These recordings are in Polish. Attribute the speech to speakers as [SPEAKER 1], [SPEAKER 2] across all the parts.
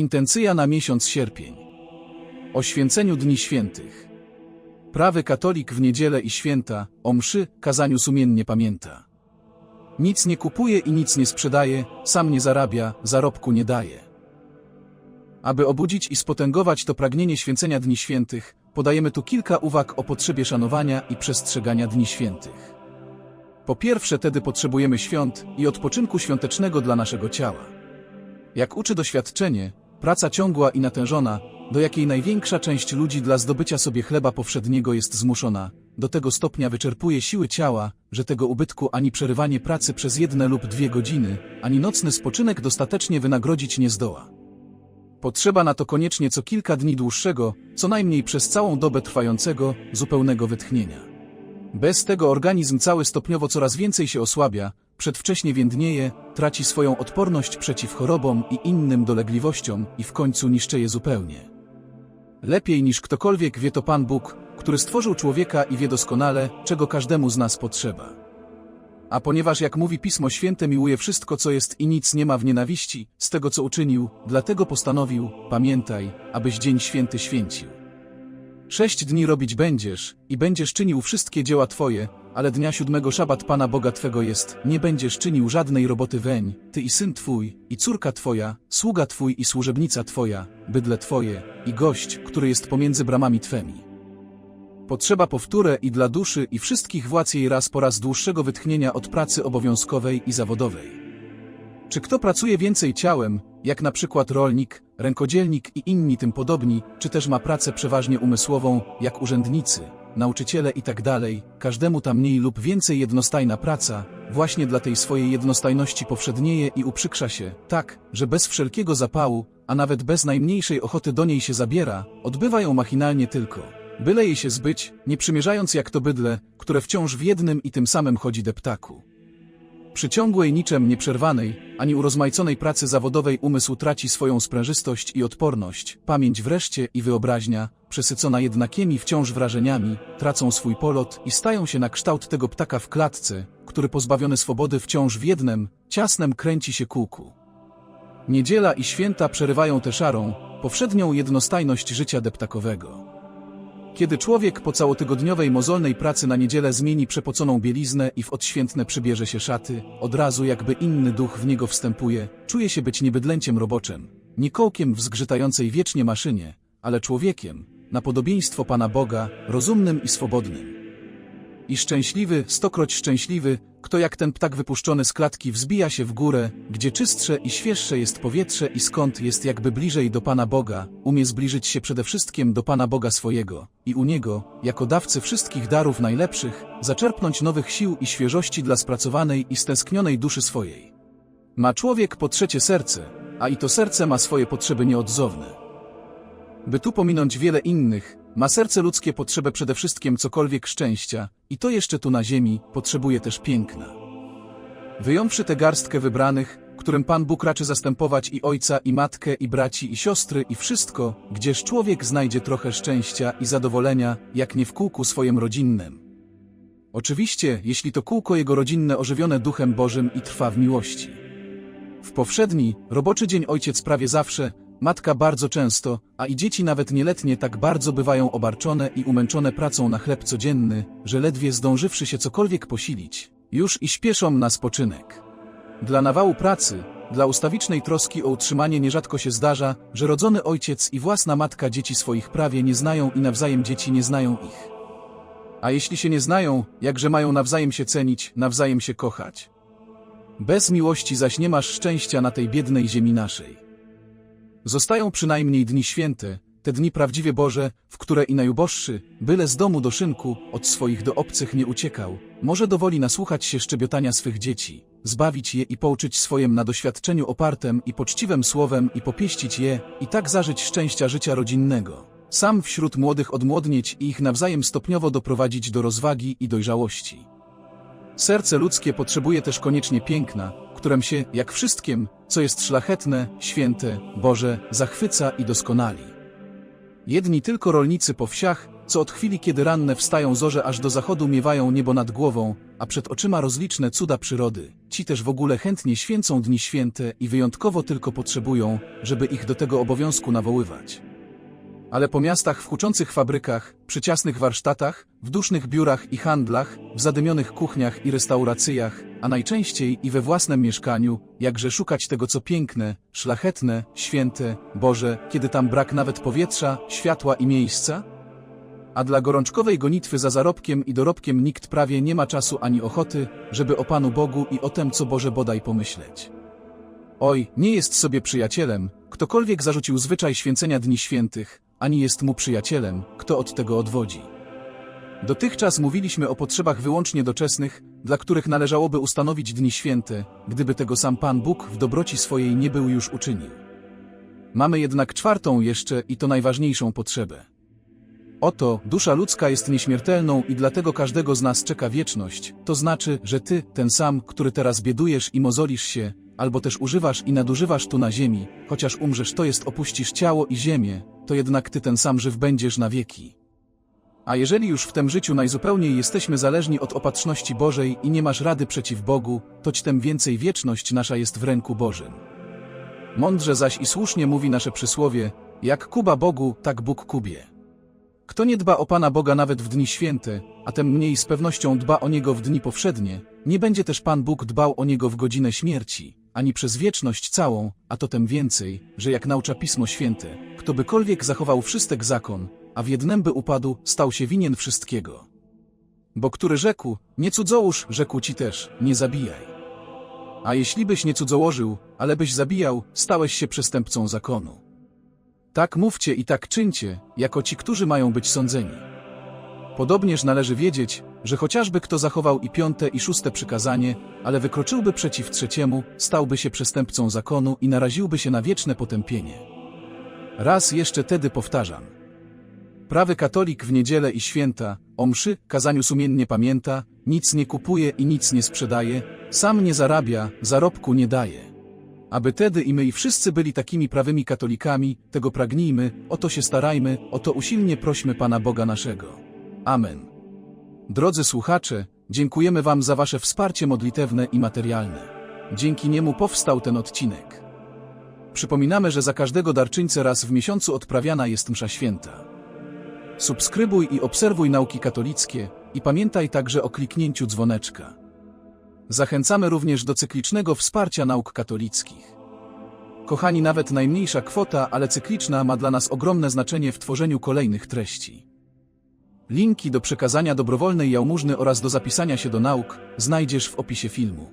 [SPEAKER 1] Intencja na miesiąc sierpień. O święceniu Dni Świętych. Prawy katolik w niedzielę i święta, o mszy, kazaniu sumiennie pamięta. Nic nie kupuje i nic nie sprzedaje, sam nie zarabia, zarobku nie daje. Aby obudzić i spotęgować to pragnienie święcenia Dni Świętych, podajemy tu kilka uwag o potrzebie szanowania i przestrzegania Dni Świętych. Po pierwsze, tedy potrzebujemy świąt i odpoczynku świątecznego dla naszego ciała. Jak uczy doświadczenie, praca ciągła i natężona, do jakiej największa część ludzi dla zdobycia sobie chleba powszedniego jest zmuszona, do tego stopnia wyczerpuje siły ciała, że tego ubytku ani przerywanie pracy przez jedne lub dwie godziny, ani nocny spoczynek dostatecznie wynagrodzić nie zdoła. Potrzeba na to koniecznie co kilka dni dłuższego, co najmniej przez całą dobę trwającego, zupełnego wytchnienia. Bez tego organizm cały stopniowo coraz więcej się osłabia, przedwcześnie więdnieje, traci swoją odporność przeciw chorobom i innym dolegliwościom i w końcu niszczeje zupełnie. Lepiej niż ktokolwiek wie to Pan Bóg, który stworzył człowieka i wie doskonale, czego każdemu z nas potrzeba. A ponieważ, jak mówi Pismo Święte, miłuje wszystko, co jest i nic nie ma w nienawiści, z tego, co uczynił, dlatego postanowił, pamiętaj, abyś dzień święty święcił. Sześć dni robić będziesz i będziesz czynił wszystkie dzieła Twoje, ale dnia siódmego szabat Pana Boga Twego jest, nie będziesz czynił żadnej roboty weń, Ty i syn Twój, i córka Twoja, sługa Twój i służebnica Twoja, bydle Twoje, i gość, który jest pomiędzy bramami Twemi. Potrzeba powtórę i dla duszy i wszystkich władz jej raz po raz dłuższego wytchnienia od pracy obowiązkowej i zawodowej. Czy kto pracuje więcej ciałem, jak na przykład rolnik, rękodzielnik i inni tym podobni, czy też ma pracę przeważnie umysłową, jak urzędnicy, nauczyciele i tak każdemu ta mniej lub więcej jednostajna praca, właśnie dla tej swojej jednostajności powszednieje i uprzykrza się, tak, że bez wszelkiego zapału, a nawet bez najmniejszej ochoty do niej się zabiera, odbywa ją machinalnie tylko. Byle jej się zbyć, nie przymierzając jak to bydle, które wciąż w jednym i tym samym chodzi deptaku. Przy ciągłej niczem nieprzerwanej, ani urozmaiconej pracy zawodowej umysł traci swoją sprężystość i odporność, pamięć wreszcie i wyobraźnia, przesycona jednakimi wciąż wrażeniami, tracą swój polot i stają się na kształt tego ptaka w klatce, który pozbawiony swobody wciąż w jednym, ciasnem kręci się kółku. Niedziela i święta przerywają tę szarą, powszednią jednostajność życia deptakowego. Kiedy człowiek po całotygodniowej mozolnej pracy na niedzielę zmieni przepoconą bieliznę i w odświętne przybierze się szaty, od razu jakby inny duch w niego wstępuje, czuje się być nie bydlęciem roboczym, nie kołkiem w zgrzytającej wiecznie maszynie, ale człowiekiem, na podobieństwo Pana Boga, rozumnym i swobodnym. I szczęśliwy, stokroć szczęśliwy, kto jak ten ptak wypuszczony z klatki wzbija się w górę, gdzie czystsze i świeższe jest powietrze i skąd jest jakby bliżej do Pana Boga, umie zbliżyć się przede wszystkim do Pana Boga swojego i u Niego, jako dawcy wszystkich darów najlepszych, zaczerpnąć nowych sił i świeżości dla spracowanej i stęsknionej duszy swojej. Ma człowiek po trzecie serce, a i to serce ma swoje potrzeby nieodzowne. By tu pominąć wiele innych, ma serce ludzkie potrzebę przede wszystkim cokolwiek szczęścia, i to jeszcze tu na ziemi, potrzebuje też piękna. Wyjąwszy tę garstkę wybranych, którym Pan Bóg raczy zastępować i ojca, i matkę, i braci, i siostry, i wszystko, gdzież człowiek znajdzie trochę szczęścia i zadowolenia, jak nie w kółku swoim rodzinnym. Oczywiście, jeśli to kółko jego rodzinne ożywione Duchem Bożym i trwa w miłości. W powszedni, roboczy dzień ojciec prawie zawsze, matka bardzo często, a i dzieci nawet nieletnie tak bardzo bywają obarczone i umęczone pracą na chleb codzienny, że ledwie zdążywszy się cokolwiek posilić, już i śpieszą na spoczynek. Dla nawału pracy, dla ustawicznej troski o utrzymanie nierzadko się zdarza, że rodzony ojciec i własna matka dzieci swoich prawie nie znają i nawzajem dzieci nie znają ich. A jeśli się nie znają, jakże mają nawzajem się cenić, nawzajem się kochać. Bez miłości zaś nie masz szczęścia na tej biednej ziemi naszej. Zostają przynajmniej dni święte, te dni prawdziwie Boże, w które i najuboższy, byle z domu do szynku, od swoich do obcych nie uciekał, może dowoli nasłuchać się szczebiotania swych dzieci, zbawić je i pouczyć swojem na doświadczeniu opartem i poczciwym słowem i popieścić je, i tak zażyć szczęścia życia rodzinnego. Sam wśród młodych odmłodnieć i ich nawzajem stopniowo doprowadzić do rozwagi i dojrzałości. Serce ludzkie potrzebuje też koniecznie piękna, którym się, jak wszystkim, co jest szlachetne, święte, Boże, zachwyca i doskonali. Jedni tylko rolnicy po wsiach, co od chwili kiedy ranne wstają zorze aż do zachodu miewają niebo nad głową, a przed oczyma rozliczne cuda przyrody, ci też w ogóle chętnie święcą dni święte i wyjątkowo tylko potrzebują, żeby ich do tego obowiązku nawoływać. Ale po miastach w huczących fabrykach, przy ciasnych warsztatach, w dusznych biurach i handlach, w zadymionych kuchniach i restauracjach, a najczęściej i we własnym mieszkaniu, jakże szukać tego co piękne, szlachetne, święte, Boże, kiedy tam brak nawet powietrza, światła i miejsca? A dla gorączkowej gonitwy za zarobkiem i dorobkiem nikt prawie nie ma czasu ani ochoty, żeby o Panu Bogu i o tem co Boże bodaj pomyśleć. Oj, nie jest sobie przyjacielem, ktokolwiek zarzucił zwyczaj święcenia dni świętych, ani jest mu przyjacielem, kto od tego odwodzi. Dotychczas mówiliśmy o potrzebach wyłącznie doczesnych, dla których należałoby ustanowić dni święte, gdyby tego sam Pan Bóg w dobroci swojej nie był już uczynił. Mamy jednak czwartą jeszcze i to najważniejszą potrzebę. Oto, dusza ludzka jest nieśmiertelną i dlatego każdego z nas czeka wieczność, to znaczy, że ty, ten sam, który teraz biedujesz i mozolisz się, albo też używasz i nadużywasz tu na ziemi, chociaż umrzesz to jest opuścisz ciało i ziemię, to jednak ty ten sam żyw będziesz na wieki. A jeżeli już w tym życiu najzupełniej jesteśmy zależni od opatrzności Bożej i nie masz rady przeciw Bogu, toć tem więcej wieczność nasza jest w ręku Bożym. Mądrze zaś i słusznie mówi nasze przysłowie, jak Kuba Bogu, tak Bóg Kubie. Kto nie dba o Pana Boga nawet w dni święte, a tem mniej z pewnością dba o Niego w dni powszednie, nie będzie też Pan Bóg dbał o Niego w godzinę śmierci, ani przez wieczność całą, a to tem więcej, że jak naucza Pismo Święte, kto bykolwiek zachował wszystek zakon, a w jednem by upadł, stał się winien wszystkiego. Bo który rzekł, nie cudzołóż, rzekł ci też, nie zabijaj. A jeśli byś nie cudzołożył, ale byś zabijał, stałeś się przestępcą zakonu. Tak mówcie i tak czyńcie, jako ci, którzy mają być sądzeni. Podobnież należy wiedzieć, że chociażby kto zachował i piąte i szóste przykazanie, ale wykroczyłby przeciw trzeciemu, stałby się przestępcą zakonu i naraziłby się na wieczne potępienie. Raz jeszcze tedy powtarzam. Prawy katolik w niedzielę i święta, o mszy, kazaniu sumiennie pamięta, nic nie kupuje i nic nie sprzedaje, sam nie zarabia, zarobku nie daje. Aby tedy i my i wszyscy byli takimi prawymi katolikami, tego pragnijmy, o to się starajmy, o to usilnie prośmy Pana Boga naszego. Amen. Drodzy słuchacze, dziękujemy Wam za Wasze wsparcie modlitewne i materialne. Dzięki niemu powstał ten odcinek. Przypominamy, że za każdego darczyńcę raz w miesiącu odprawiana jest msza święta. Subskrybuj i obserwuj nauki katolickie i pamiętaj także o kliknięciu dzwoneczka. Zachęcamy również do cyklicznego wsparcia nauk katolickich. Kochani, nawet najmniejsza kwota, ale cykliczna ma dla nas ogromne znaczenie w tworzeniu kolejnych treści. Linki do przekazania dobrowolnej jałmużny oraz do zapisania się do nauk znajdziesz w opisie filmu.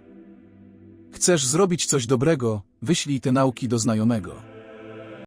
[SPEAKER 1] Chcesz zrobić coś dobrego? Wyślij te nauki do znajomego.